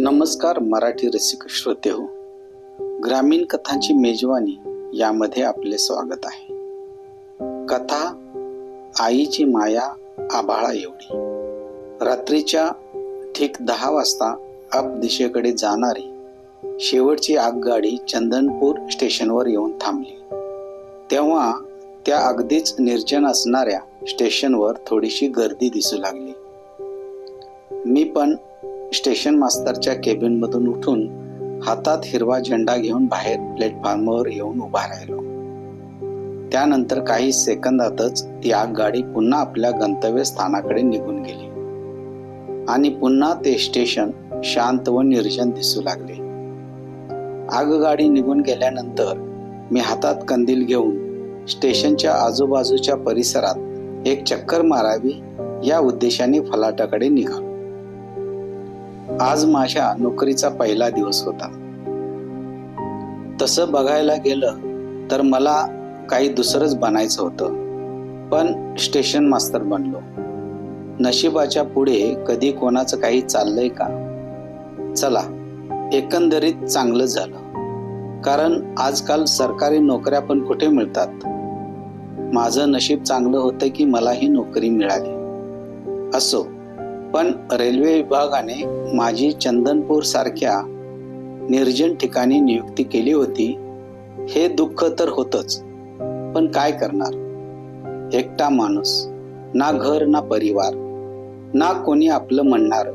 नमस्कार मराठी रसिक श्रोते हो. ग्रामीण कथांची मेजवानी यामध्ये आपले स्वागत आहे. कथा आईची माया आभाळा एवढी. रात्रीच्या ठीक दहा वाजता अप दिशेकडे जाणारी शेवटची आगगाडी चंदनपूर स्टेशनवर येऊन थांबली. तेव्हा त्या अगदीच निर्जन असणाऱ्या स्टेशनवर थोडीशी गर्दी दिसू लागली. मी पण स्टेशन मास्तरच्या केबिनमधून उठून हातात हिरवा झेंडा घेऊन बाहेर प्लॅटफॉर्मवर येऊन उभा राहिलो. त्यानंतर काही सेकंदातच ती आगगाडी पुन्हा आपल्या गंतव्य स्थानाकडे निघून गेली. आणि पुन्हा ते स्टेशन शांत व निर्जन दिसू लागले. आगगाडी निघून गेल्यानंतर मी हातात कंदील घेऊन स्टेशनच्या आजूबाजूच्या परिसरात एक चक्कर मारावी या उद्देशाने फलाटाकडे निघालो. आज माझ्या नोकरीचा पहिला दिवस होता. तसं बघायला गेलं तर मला काही दुसरंच बनायचं होतं. पण स्टेशन मास्तर बनलो. नशिबाच्या पुढे कधी कोणाचं काही चाललंय का? चला एकंदरीत चांगलं झालं. कारण आजकाल सरकारी नोकऱ्या पण कुठे मिळतात? माझं नशीब चांगलं होतं की मला ही नोकरी मिळाली. असो पण रेल्वे विभागाने माझी चंदनपूर सारख्या निर्जन ठिकाणी नियुक्ती केली होती हे दुःख तर होतच. पण काय करणार? एकटा माणूस ना घर ना परिवार ना कोणी आपलं म्हणणार.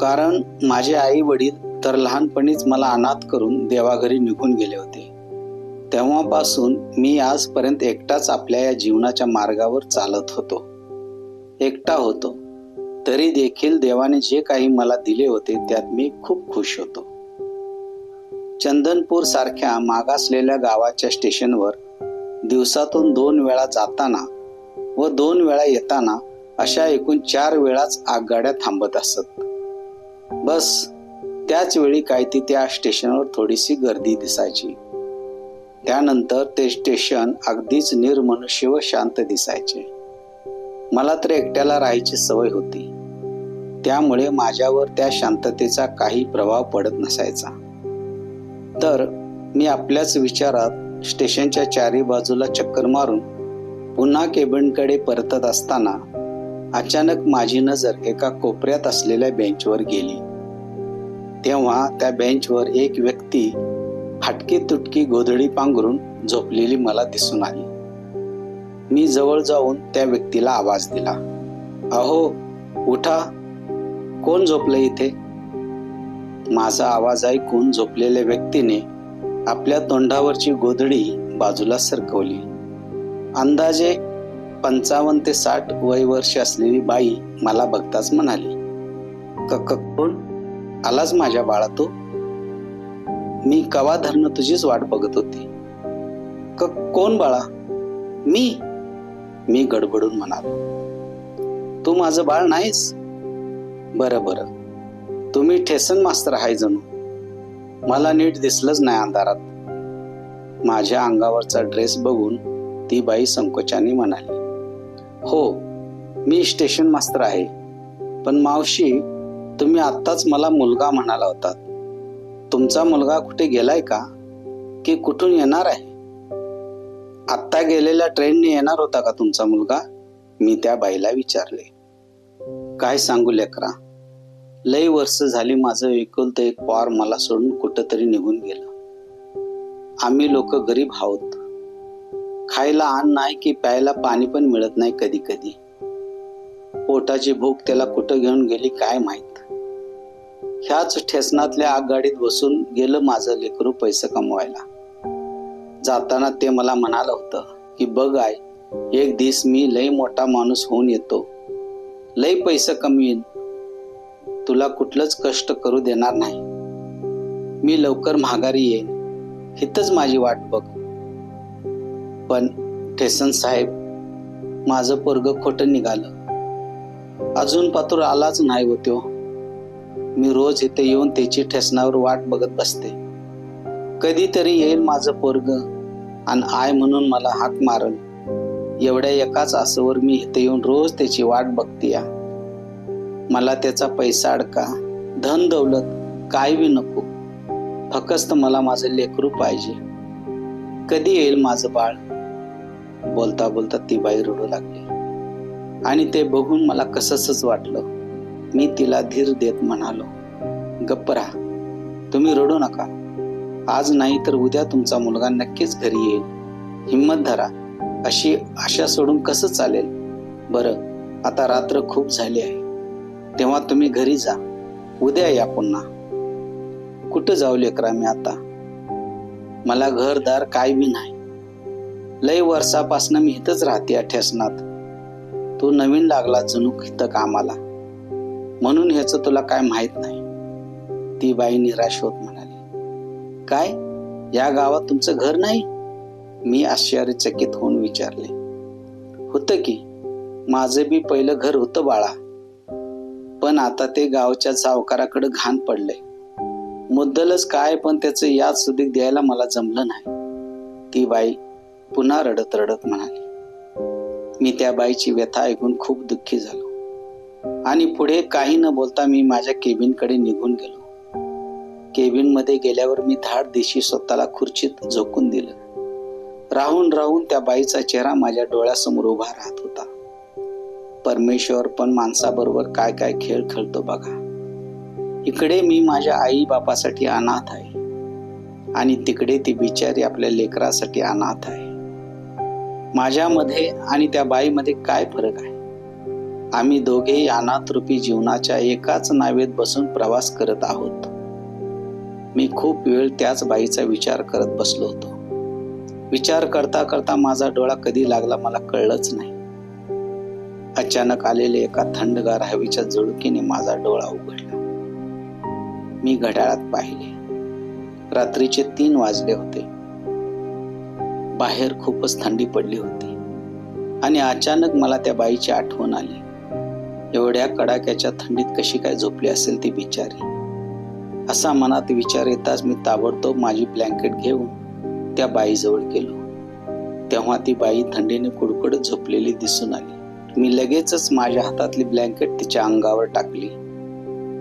कारण माझे आई वडील तर लहानपणीच मला अनाथ करून देवाघरी निघून गेले होते. तेव्हापासून मी आजपर्यंत एकटाच आपल्या या जीवनाच्या मार्गावर चालत होतो. एकटा होतो. तरी देखील देवाने जे काही मला दिले होते त्यात मी खूप खुश होतो. चंदनपूर सारख्या मागासलेल्या गावाच्या स्टेशनवर दिवसातून दोन वेळा जाताना व दोन वेळा येताना अशा एकूण चार वेळाच आगगाड्या थांबत असत. बस त्याच वेळी काय ती त्या स्टेशनवर थोडीशी गर्दी दिसायची. त्यानंतर ते स्टेशन अगदीच निर्मनुष्य व शांत दिसायचे. मला तर एकट्याला राहायची सवय होती. त्यामुळे माझ्यावर त्या शांततेचा काही प्रभाव पडत नसायचा. तर मी आपल्याच विचारात स्टेशनच्या चारी बाजूला चक्कर मारून पुन्हा केबिनकडे परतत असताना अचानक माझी नजर एका कोपऱ्यात असलेल्या बेंचवर गेली. तेव्हा त्या बेंचवर एक व्यक्ती फाटकी तुटकी गोधडी पांघरून झोपलेली मला दिसून आली. मी जवळ जाऊन त्या व्यक्तीला आवाज दिला. अहो उठा. कोण झोपलं इथे? माझा आवाज ऐकून झोपलेल्या व्यक्तीने आपल्या तोंडावरची गोधडी बाजूला सरकवली. अंदाजे पंचावन्न ते साठ वय वर्ष असलेली बाई मला बघताच म्हणाली क कोण? आलाच माझ्या बाळा तू मी कवा धरणं तुझीच वाट बघत होती. क कोण बाळा? मी? मी गडबडून म्हणालो तू माझं बाळ नाहीस? बरं बरं. तुम्ही ठेसन मास्तर आहे जणू. मला नीट दिसलंच नाही अंधारात. माझ्या अंगावरचा ड्रेस बघून ती बाई संकोचाने म्हणाली हो मी स्टेशन मास्तर आहे. पण मावशी तुम्ही आत्ताच मला मुलगा म्हणाला होता. तुमचा मुलगा कुठे गेलाय का? की कुठून येणार आहे? आत्ता गेलेल्या ट्रेनने येणार होता का तुमचा मुलगा? मी त्या बाईला विचारले. काय सांगू लेकरा लई वर्ष झाली माझं एकुलतं एक पार मला सोडून कुठंतरी निघून गेलं. आम्ही लोक गरीब आहोत. खायला अन्न नाही की प्यायला पाणी पण मिळत नाही कधी कधी पोटाची भूक त्याला कुठं घेऊन गेली काय माहीत? ह्याच ठेसनातल्या आगगाडीत बसून गेलं माझं लेकरू पैसे कमवायला. जाताना ते मला म्हणालं होतं की बघ आय एक दिवस मी लई मोठा माणूस होऊन येतो. लई पैसे कमवीन तुला कुठलंच कष्ट करू देणार नाही. मी लवकर माघारी येईन. हिथच माझी वाट बघ. पण ठेसन साहेब माझं पोरग खोटं निघालं. अजून पातूर आलाच नाही होतो मी रोज इथे येऊन त्याची ठेसनावर वाट बघत बसते. कधीतरी येईल माझं पोरग आणि आय म्हणून मला हाक मारल एवढ्या एकाच आसवर मी इथे येऊन रोज त्याची वाट बघते या मला त्याचा पैसा अडका. धन दौलत काय बी नको. फकस्त मला माझं लेकरू पाहिजे. कधी येईल माझं बाळ? बोलता बोलता ती बाई रडू लागली. आणि ते बघून मला कसंच वाटलं. मी तिला धीर देत म्हणालो गप्प राहा. तुम्ही रडू नका. आज नाही तर उद्या तुमचा मुलगा नक्कीच घरी येईल. हिंमत धरा. अशी आशा सोडून कसं चालेल? बरं. आता रात्र खूप झाली आहे. तेव्हा तुम्ही घरी जा. उद्या या पुन्हा. कुठं जाऊ लेकरा मी आता? मला घरदार काय बी नाही. लय वर्षापासनं मी इथंच राहते ठेसनात. तू नवीन लागला जणू इथं कामाला. म्हणून ह्याचं तुला काय माहीत नाही. ती बाई निराश होत म्हणाली काय? या गावात तुमचं घर नाही? मी आश्चर्यचकित होऊन विचारले होतं की? माझं बी पहिलं घर होतं बाळा. पण आता ते गावच्या सावकाराकडे घाण पडलंय मुद्दलच काय पण त्याचं याद सुधीक द्यायला मला जमलं नाही. ती बाई पुन्हा रडत रडत म्हणाली मी त्या बाईची व्यथा ऐकून खूप दुःखी झालो. आणि पुढे काही न बोलता मी माझ्या केबिनकडे निघून गेलो. केबिनमध्ये गेल्यावर मी धाड दिशी स्वतःला खुर्चीत झोकून दिलं. राहून राहून त्या बाईचा चेहरा माझ्या डोळ्यासमोर उभा राहत होता. परमेश्वर पण माणसाबरोबर काय काय खेळ खेळतो बघा. इकडे मी माझ्या आई बापासाठी अनाथ आहे. आणि तिकडे ती बिचारी आपल्या लेकरासाठी अनाथ आहे. माझ्यामध्ये आणि त्या बाईमध्ये काय फरक आहे? आम्ही दोघेही अनाथ रूपी जीवनाच्या एकाच नावेत बसून प्रवास करत आहोत. मी खूप वेळ त्याच बाईचा विचार करत बसलो होतो. विचार करता करता माझा डोळा कधी लागला मला कळलंच नाही. अचानक आलेले एका थंडगार हवेच्या झुळकीने माझा डोळा उघडला. मी घड्याळात पाहिले. रात्रीचे तीन वाजले होते. बाहेर खूपच थंडी पडली होती आणि अचानक मला त्या बाईची आठवण आली. एवढ्या कडाक्याच्या थंडीत कशी काय झोपली असेल ती बिचारी? असा मनात विचार येताच मी ताबडतोब माझी ब्लँकेट घेऊन त्या बाईजवळ गेलो. तेव्हा ती बाई थंडीने कुडकुडत झोपलेली दिसून आली. मी लगेचच माझ्या हातातली ब्लँकेट तिच्या अंगावर टाकली.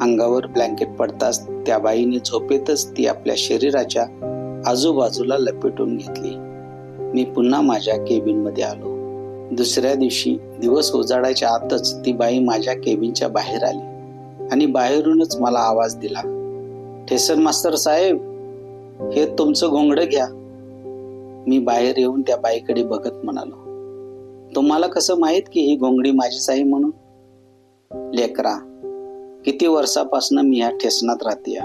अंगावर ब्लँकेट पडताच त्या बाईने झोपेतच ती आपल्या शरीराच्या आजूबाजूला लपेटून घेतली. मी पुन्हा माझ्या केबिनमध्ये आलो. दुसऱ्या दिवशी दिवस उजाडायच्या आतच ती बाई माझ्या केबिनच्या बाहेर आली आणि बाहेरूनच मला आवाज दिला. ठेसर मास्तर साहेब हे तुमचं घोंगडं घ्या. मी बाहेर येऊन त्या बाईकडे बघत म्हणालो. तुम्हाला कसं माहीत की ही घोंगडी माझीच आहे म्हणून? लेकरा किती वर्षापासून मी ह्या ठेसनात राहते.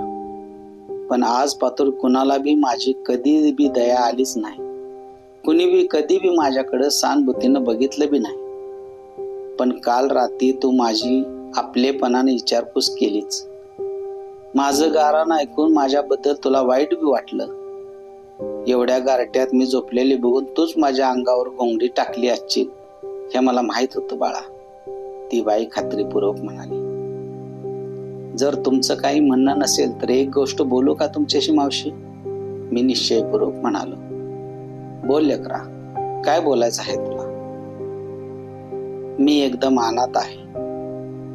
पण आज पातूर कुणाला बी माझी कधी बी दया आलीच नाही. कुणी बी कधी बी माझ्याकडं सहानुभूतीनं बघितलं बी नाही. पण काल रात्री तू माझी आपलेपणाने विचारपूस केलीच. माझं गारान ऐकून माझ्याबद्दल तुला वाईट बी वाटलं. एवढ्या गारट्यात मी झोपलेली बघून तूच माझ्या अंगावर गोंगडी टाकली असशील. हे मला माहीत होतं बाळा. ती बाई खात्रीपूर्वक म्हणाली जर तुमचं काही म्हणणं नसेल तर एक गोष्ट बोलू का तुमच्याशी मावशी? मी निश्चयपूर्वक म्हणालो बोल लेकरा काय बोलायचं आहे तुला? मी एकदम अनाथ आहे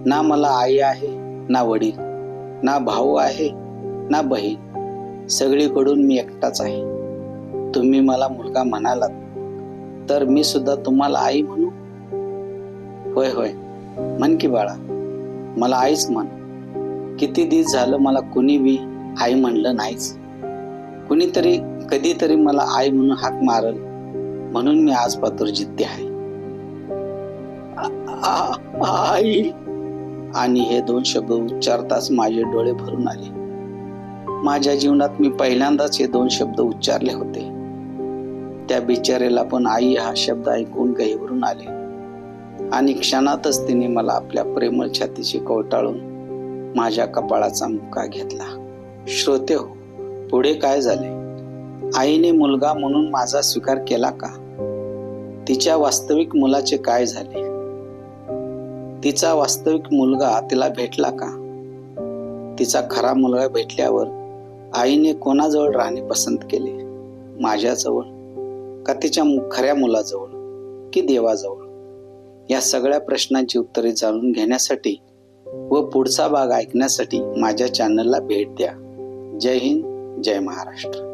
ना मला आई आहे ना वडील ना भाऊ आहे ना बहीण सगळीकडून मी एकटाच आहे. तुम्ही मला मुलगा म्हणालात तर मी सुद्धा तुम्हाला आई म्हणू? होय होय. म्हण की बाळा मला आईच म्हण. किती दिवस झालं मला कुणी बी आई म्हणलं नाहीच. कुणीतरी कधीतरी मला आई म्हणून हाक मारल म्हणून मी आज पातूर जिद्दी आहे आई. आणि हे दोन शब्द उच्चारताच माझे डोळे भरून आले. माझ्या जीवनात मी पहिल्यांदाच हे दोन शब्द उच्चारले होते. त्या बिचारेला पण आई हा शब्द ऐकून गहीवरून आले. आणि क्षणातच तिने मला आपल्या प्रेमळ छातीशी कवटाळून माझ्या कपाळाचा मुका घेतला. श्रोते हो पुढे काय झाले? आईने मुलगा म्हणून माझा स्वीकार केला का? तिच्या वास्तविक मुलाचे काय झाले? तिचा वास्तविक मुलगा तिला भेटला का? तिचा खरा मुलगा भेटल्यावर आईने कोणाजवळ राहणे पसंत केले? माझ्याजवळ? का तिच्या खऱ्या मुलाजवळ? की देवाजवळ? या सगळ्या प्रश्नांची उत्तरे जाणून घेण्यासाठी व पुढचा भाग ऐकण्यासाठी माझ्या चॅनलला भेट द्या. जय हिंद जय महाराष्ट्र.